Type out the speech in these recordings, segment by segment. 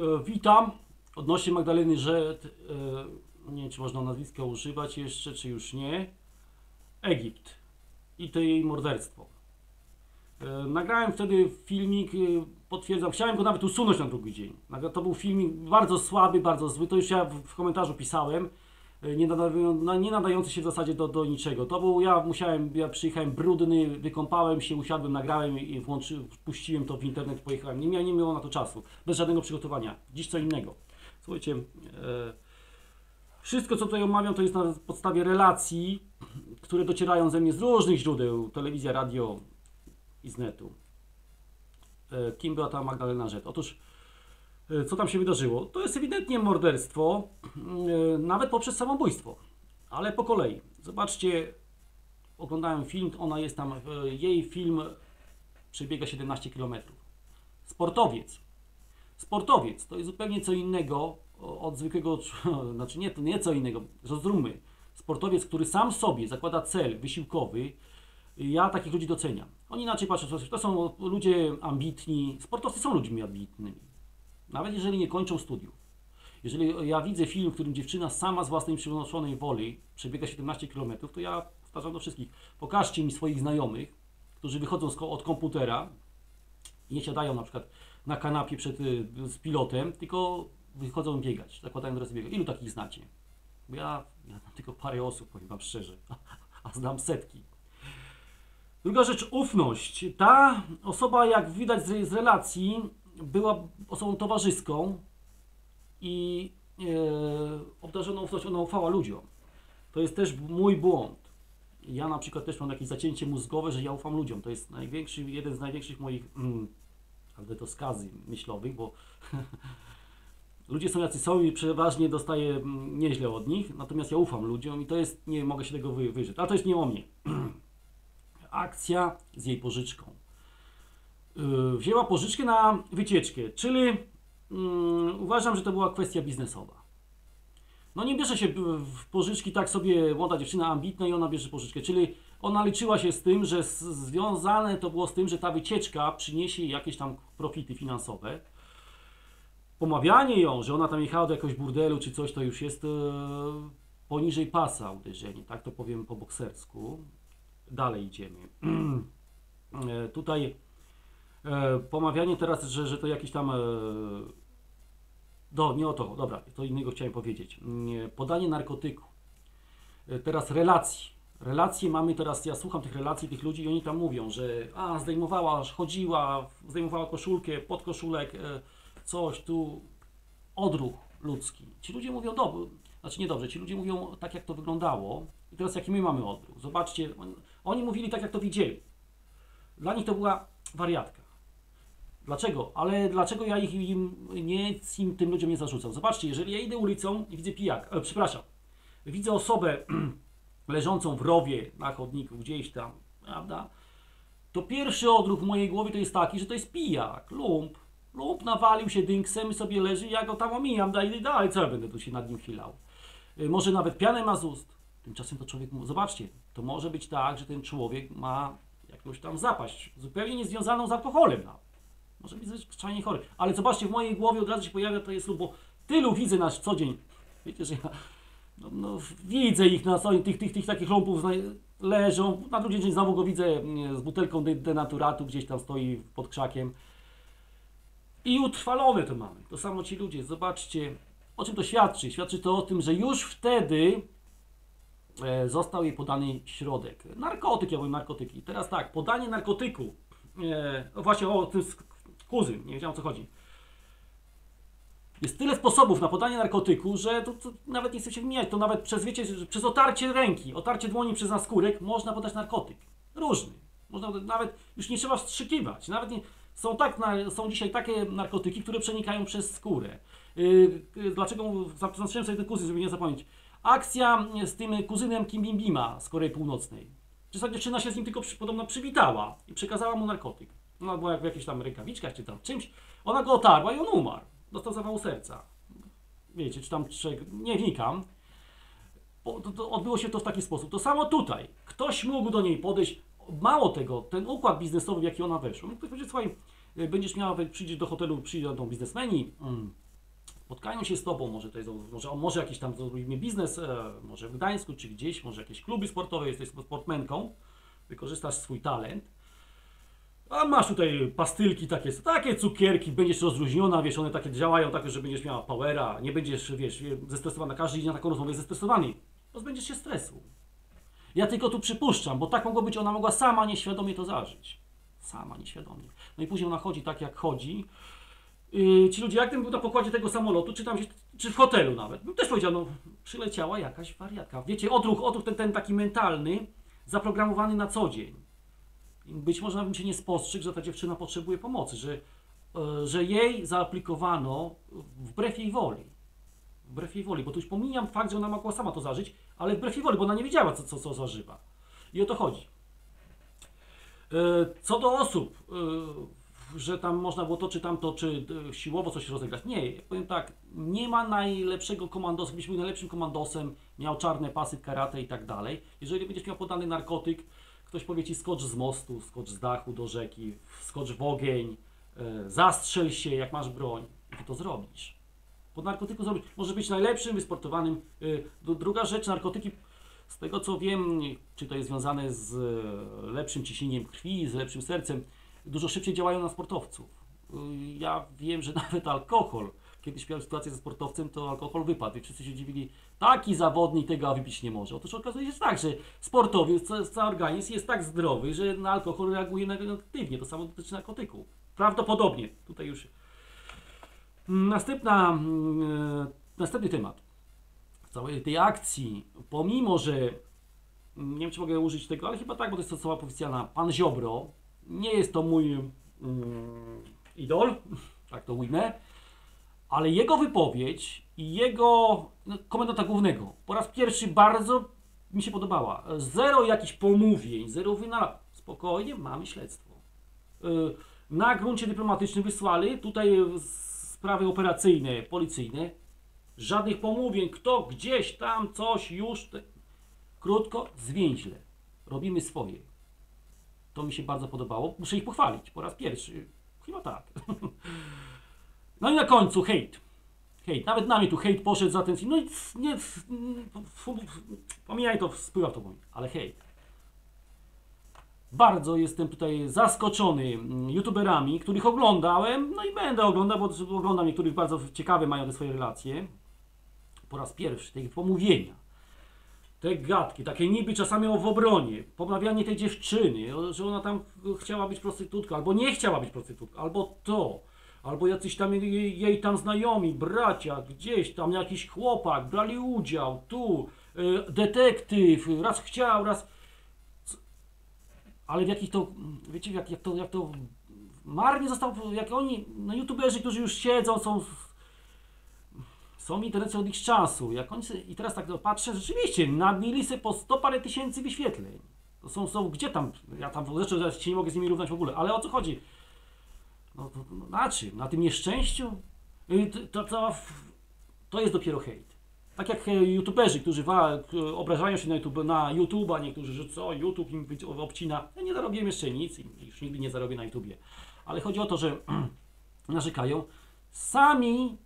E, Witam. Odnośnie Magdaleny Żet, e, nie wiem czy można nazwiska używać jeszcze, czy już nie. Egipt i to jej morderstwo. E, Nagrałem wtedy filmik, potwierdzam, chciałem go nawet usunąć na drugi dzień. To był filmik bardzo słaby, bardzo zły, to już ja w komentarzu pisałem. E, Nie, nie nadający się w zasadzie do, do niczego. To był, ja musiałem, ja przyjechałem brudny, wykąpałem się, usiadłem, nagrałem i włączy, puściłem to w internet, pojechałem. Nie miałem, nie miałem na to czasu, bez żadnego przygotowania. Dziś co innego. Słuchajcie, e, wszystko co tutaj omawiam to jest na podstawie relacji, które docierają ze mnie z różnych źródeł, telewizja, radio i z netu. E, kim była ta Magdalena Żet? Otóż Co tam się wydarzyło? To jest ewidentnie morderstwo, e, nawet poprzez samobójstwo, ale po kolei. Zobaczcie, oglądałem film, ona jest tam, e, jej film przebiega 17 km. Sportowiec. Sportowiec to jest zupełnie co innego od zwykłego, znaczy nie, to nie co innego, zrozummy. Sportowiec, który sam sobie zakłada cel wysiłkowy, ja takich ludzi doceniam. Oni inaczej patrzą, to są ludzie ambitni, sportowcy są ludźmi ambitnymi. Nawet jeżeli nie kończą studiów. Jeżeli ja widzę film, w którym dziewczyna sama z własnej przynoszonej woli przebiega 17 km, to ja powtarzam do wszystkich, pokażcie mi swoich znajomych, którzy wychodzą od komputera i nie siadają na przykład na kanapie przed, y, z pilotem, tylko wychodzą biegać, zakładają dresy biegać. Ilu takich znacie? Bo ja, ja znam tylko parę osób, powiem Wam szczerze, a znam setki. Druga rzecz, ufność. Ta osoba, jak widać z, z relacji, była osobą towarzyską i e, obdarzoną ufność, ona ufała ludziom. To jest też mój błąd. Ja na przykład też mam jakieś zacięcie mózgowe, że ja ufam ludziom. To jest największy, jeden z największych moich, mm, skazy myślowych, bo ludzie są jacy są i przeważnie dostaję mm, nieźle od nich, natomiast ja ufam ludziom i to jest, nie mogę się tego wy, wyżyć. Ale to jest nie o mnie. Akcja z jej pożyczką. Yy, wzięła pożyczkę na wycieczkę, czyli mm, uważam, że to była kwestia biznesowa. No nie bierze się w pożyczki tak sobie młoda dziewczyna ambitna i ona bierze pożyczkę, czyli ona liczyła się z tym, że związane to było z tym, że ta wycieczka przyniesie jakieś tam profity finansowe. Pomawianie ją, że ona tam jechała do jakiegoś burdelu czy coś, to już jest e, poniżej pasa uderzenie, tak to powiem po boksersku. Dalej idziemy. e, tutaj pomawianie teraz, że, że to jakiś tam. E, do, nie o to, dobra, to innego chciałem powiedzieć. Nie, podanie narkotyku. E, teraz relacji. Relacje mamy teraz, ja słucham tych relacji tych ludzi i oni tam mówią, że a, zdejmowała, chodziła, zdejmowała koszulkę, podkoszulek, e, coś tu, odruch ludzki. Ci ludzie mówią dobrze, znaczy nie dobrze, ci ludzie mówią tak, jak to wyglądało i teraz jaki my mamy odruch. Zobaczcie, oni, oni mówili tak, jak to widzieli. Dla nich to była wariatka. Dlaczego? Ale dlaczego ja ich im, nie, im tym ludziom nie zarzucam? Zobaczcie, jeżeli ja idę ulicą i widzę pijak, e, przepraszam, widzę osobę leżącą w rowie na chodniku gdzieś tam, prawda? To pierwszy odruch w mojej głowie to jest taki, że to jest pijak, lump. Lump nawalił się dynksem i sobie leży, ja go tam omijam, daj, dalej, co ja będę tu się nad nim chwilał? Y, Może nawet pianę ma z ust. Tymczasem to człowiek, zobaczcie, to może być tak, że ten człowiek ma jakąś tam zapaść, zupełnie niezwiązaną z alkoholem nawet. Może być zwyczajnie chory. Ale zobaczcie, w mojej głowie od razu się pojawia to jest lub, bo tylu widzę na co dzień. Wiecie, że ja no, no, widzę ich na co tych, tych, tych takich lumpów leżą. Na drugi dzień znowu go widzę mm, z butelką de- denaturatu, gdzieś tam stoi pod krzakiem. I utrwalone to mamy. To samo ci ludzie. Zobaczcie, o czym to świadczy. Świadczy to o tym, że już wtedy e, został jej podany środek. Narkotyk, ja mówię narkotyki. Teraz tak, podanie narkotyku. E, no właśnie o tym kuzyn, nie wiedziałem o co chodzi. Jest tyle sposobów na podanie narkotyku, że to, to nawet nie chcę się wymieniać. To nawet przez, wiecie, przez otarcie ręki, otarcie dłoni przez naskórek można podać narkotyk. Różny. Można nawet, już nie trzeba wstrzykiwać. Nawet nie, są, tak, na, są dzisiaj takie narkotyki, które przenikają przez skórę. Yy, yy, dlaczego zaznaczyłem sobie ten kuzyn, żeby nie zapomnieć. Akcja z tym kuzynem Kim Bim Bima z Korei Północnej. Czy ta dziewczyna się z nim tylko przy, podobno przywitała i przekazała mu narkotyk. Ona była jak w jakichś tam rękawiczkach czy tam czymś. Ona go otarła i on umarł. Dostał zawału serca. Wiecie, czy tam, czy, nie wnikam. To, to odbyło się to w taki sposób. To samo tutaj. Ktoś mógł do niej podejść. Mało tego, ten układ biznesowy, w jaki ona weszła. Mógł ktoś powiedzieć, słuchaj, y, będziesz miała, przyjdziesz do hotelu, przyjdą biznesmeni, mm, spotkają się z tobą, może, to jest, może, może jakiś tam zrobimy biznes, e, może w Gdańsku czy gdzieś, może jakieś kluby sportowe, jesteś sportmenką, wykorzystasz swój talent, a masz tutaj pastylki takie, takie cukierki, będziesz rozluźniona, wiesz, one takie działają tak, że będziesz miała powera, nie będziesz, wiesz, zestresowana, każdy idzie na taką rozmowę zestresowany, pozbędziesz się stresu. Ja tylko tu przypuszczam, bo tak mogło być, ona mogła sama nieświadomie to zażyć. Sama nieświadomie. No i później ona chodzi tak, jak chodzi. Yy, ci ludzie, jak ten był na pokładzie tego samolotu, czy tam się, czy w hotelu nawet, no też powiedział, no przyleciała jakaś wariatka. Wiecie, odruch, odruch ten, ten taki mentalny, zaprogramowany na co dzień. Być może bym się nie spostrzegł, że ta dziewczyna potrzebuje pomocy, że, e, że jej zaaplikowano wbrew jej woli. Wbrew jej woli, bo tu już pomijam fakt, że ona mogła sama to zażyć, ale wbrew jej woli, bo ona nie wiedziała, co, co, co zażywa. I o to chodzi. E, Co do osób, e, że tam można było to czy tamto, czy siłowo coś rozegrać. Nie, powiem tak, nie ma najlepszego komandosa, gdybyś był najlepszym komandosem, miał czarne pasy karate i tak dalej. Jeżeli będziesz miał podany narkotyk, ktoś powie ci skocz z mostu, skocz z dachu do rzeki, skocz w ogień, e, zastrzel się jak masz broń i ty to zrobisz. Po narkotyku zrobić. Może być najlepszym, wysportowanym. Dru- Druga rzecz, narkotyki, z tego co wiem, czy to jest związane z e, lepszym ciśnieniem krwi, z lepszym sercem, dużo szybciej działają na sportowców. Ja wiem, że nawet alkohol, kiedyś miałem sytuację ze sportowcem, to alkohol wypadł i wszyscy się dziwili, taki zawodnik tego wypić nie może. Otóż okazuje się tak, że sportowiec, ca- cały organizm jest tak zdrowy, że na alkohol reaguje negatywnie. To samo dotyczy narkotyków. Prawdopodobnie. Tutaj już Następna, mm, e, następny temat całej tej akcji, pomimo że mm, nie wiem czy mogę użyć tego, ale chyba tak, bo to jest osoba oficjalna, pan Ziobro, nie jest to mój mm, idol, tak to ujmę, ale jego wypowiedź i jego no, komendanta głównego po raz pierwszy bardzo mi się podobała. Zero jakichś pomówień, zero wynalazków. Spokojnie, mamy śledztwo. Y, na gruncie dyplomatycznym wysłali tutaj sprawy operacyjne, policyjne. Żadnych pomówień, kto gdzieś tam coś już. Te... Krótko, zwięźle. Robimy swoje. To mi się bardzo podobało. Muszę ich pochwalić po raz pierwszy. Chyba tak. No i na końcu hejt. Hejt. Nawet na mnie tu hejt poszedł za ten film. No i nie. Pomijaj to, spływa to mój. Ale hejt. Bardzo jestem tutaj zaskoczony mm, youtuberami, których oglądałem, no i będę oglądał, bo oglądam niektórych bardzo ciekawe mają te swoje relacje. Po raz pierwszy, te pomówienia, te gadki, takie niby czasami o w obronie, pomawianie tej dziewczyny, że ona tam chciała być prostytutką, albo nie chciała być prostytutką, albo to, albo jacyś tam jej, jej tam znajomi, bracia, gdzieś tam jakiś chłopak, brali udział, tu, y, detektyw, raz chciał, raz ale w jakich to, wiecie, jak, jak to, jak to marnie zostało, jak oni, no youtuberzy, którzy już siedzą, są, są w internecie od ich czasu, jak oni sobie, i teraz tak patrzę, rzeczywiście, nabili sobie po 100 parę tysięcy wyświetleń. To są, są, gdzie tam, ja tam zresztą się nie mogę z nimi równać w ogóle, ale o co chodzi? No, to, no na czym? Na tym nieszczęściu? Y, To, to, to jest dopiero hejt. Tak jak e, youtuberzy, którzy obrażają się na YouTube, na YouTube'a, niektórzy, że co, YouTube im obcina. Ja nie zarobiłem jeszcze nic i już nigdy nie zarobię na YouTubie. Ale chodzi o to, że narzekają. Sami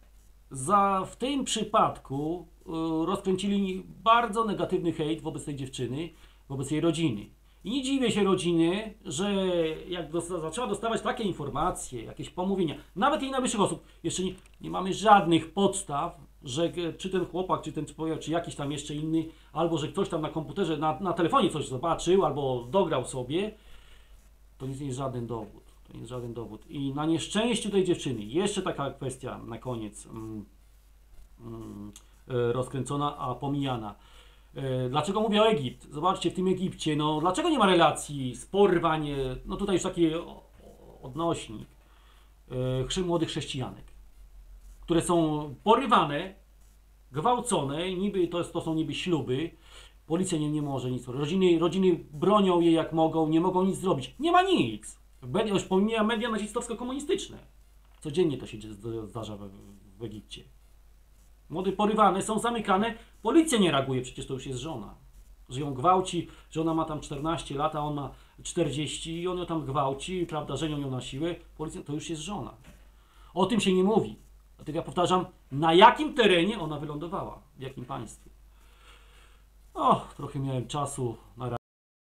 za, w tym przypadku y, rozkręcili bardzo negatywny hejt wobec tej dziewczyny, wobec jej rodziny. I nie dziwię się rodziny, że jak dosta- zaczęła dostawać takie informacje, jakieś pomówienia, nawet jej najbliższych osób, jeszcze nie, nie mamy żadnych podstaw, że czy ten chłopak, czy ten człowiek, czy jakiś tam jeszcze inny, albo że ktoś tam na komputerze, na, na telefonie coś zobaczył, albo dograł sobie, to nic nie jest żaden dowód. To nie jest żaden dowód. I na nieszczęściu tej dziewczyny, jeszcze taka kwestia na koniec mm, mm, e, rozkręcona, a pomijana. E, Dlaczego mówię o Egipt? Zobaczcie, w tym Egipcie, no dlaczego nie ma relacji, e, no tutaj już taki odnośnik, e, chrzest młodych chrześcijanek, które są porywane, gwałcone, niby to, jest, to są niby śluby, policja nie, nie może nic rodziny, rodziny bronią je jak mogą, nie mogą nic zrobić, nie ma nic. Już pomija media nazistowsko-komunistyczne. Codziennie to się zdarza w, w Egipcie. Młode porywane są zamykane, policja nie reaguje, przecież to już jest żona. Że ją gwałci, że ona ma tam 14 lat, a on ma 40 i on ją tam gwałci, prawda, żenią ją na siłę, policja to już jest żona. O tym się nie mówi. Dlatego ja powtarzam, na jakim terenie ona wylądowała, w jakim państwie. O, trochę miałem czasu na